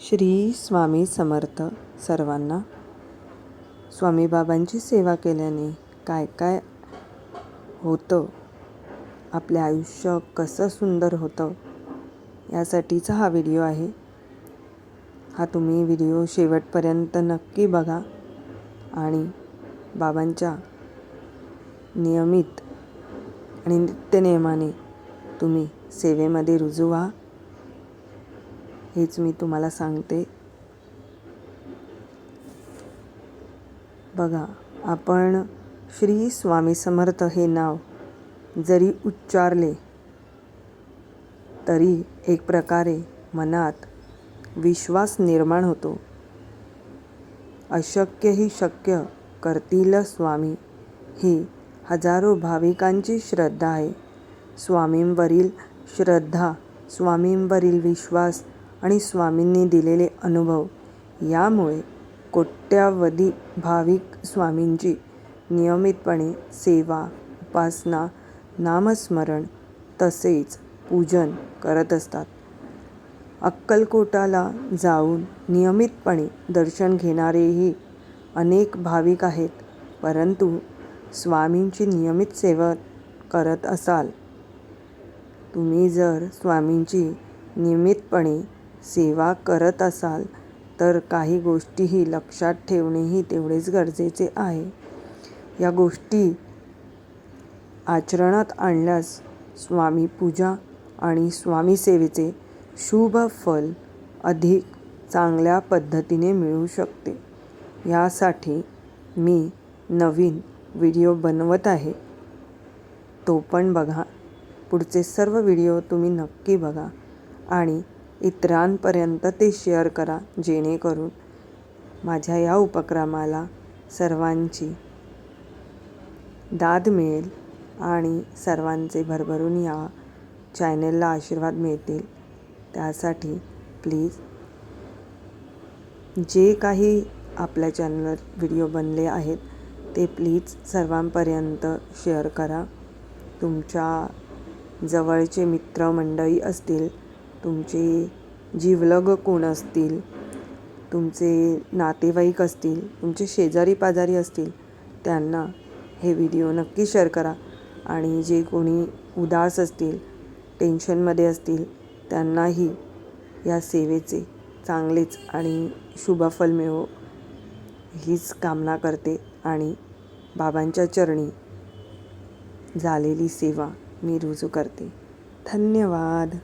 श्री स्वामी समर्थ सर्वांना. स्वामी बाबांची सेवा केल्याने काय काय होतं? आपले आयुष्य कसं सुंदर होतं? यासाठीचा हा व्हिडिओ आहे. हा तुम्ही व्हिडिओ शेवटपर्यंत नक्की बघा आणि बाबांच्या नियमित आणि नित्यनियमाने तुम्ही सेवेमध्ये रुजू व्हा. हेच मी तुम्हाला सांगते. बघा आपण श्री स्वामी समर्थ हे नाव जरी उच्चारले तरी एक प्रकारे मनात विश्वास निर्माण होतो. अशक्यही शक्य करतील स्वामी ही हजारो भाविकांची श्रद्धा आहे. स्वामींवरील श्रद्धा स्वामींवरील विश्वास आणि स्वामींनी दिलेले अनुभव. यामुळे कोट्यावधी भाविक स्वामींची नियमितपणे सेवा उपासना नामस्मरण तसेच पूजन करत असतात. अक्कलकोटाला जाऊन नियमितपणे दर्शन घेणारेही अनेक भाविक आहेत. परंतु स्वामींची नियमित सेवा करत असाल तुम्ही जर स्वामींची नियमितपणे सेवा करत असाल तर काही गोष्टीही लक्षात ठेवणेही तेवढेच गरजेचे आहे. या गोष्टी आचरणात आणल्यास स्वामी पूजा आणि स्वामी सेवेचे शुभ फल अधिक चांगल्या पद्धतीने मिळू शकते. यासाठी मी नवीन व्हिडिओ बनवत आहे. तो पण बघा. पुढचे सर्व व्हिडिओ तुम्ही नक्की बघा आणि इतरांपर्यंत ते शेअर करा जेणेकरून माझ्या या उपक्रमाला सर्वांची दाद मिळेल आणि सर्वांचे भरभरून या चॅनलला आशीर्वाद मिळतील. त्यासाठी प्लीज जे काही आपल्या चॅनलवर व्हिडिओ बनले आहेत ते प्लीज सर्वांपर्यंत शेअर करा. तुमच्या जवळचे मित्रमंडळी असतील तुमचे जीवलग कोण असतील? तुमचे नातेवाईक असतील? तुमचे शेजारी पाजारी असतील? त्यांना हे व्हिडिओ नक्की शेअर करा. आणि जे कोणी उदास असतील टेन्शनमध्ये असतील त्यांनाही या सेवेचे चांगलेच आणि शुभफल मिळो हीच कामना करते. आणि बाबांच्या चरणी झालेली सेवा मी रुजू करते. धन्यवाद.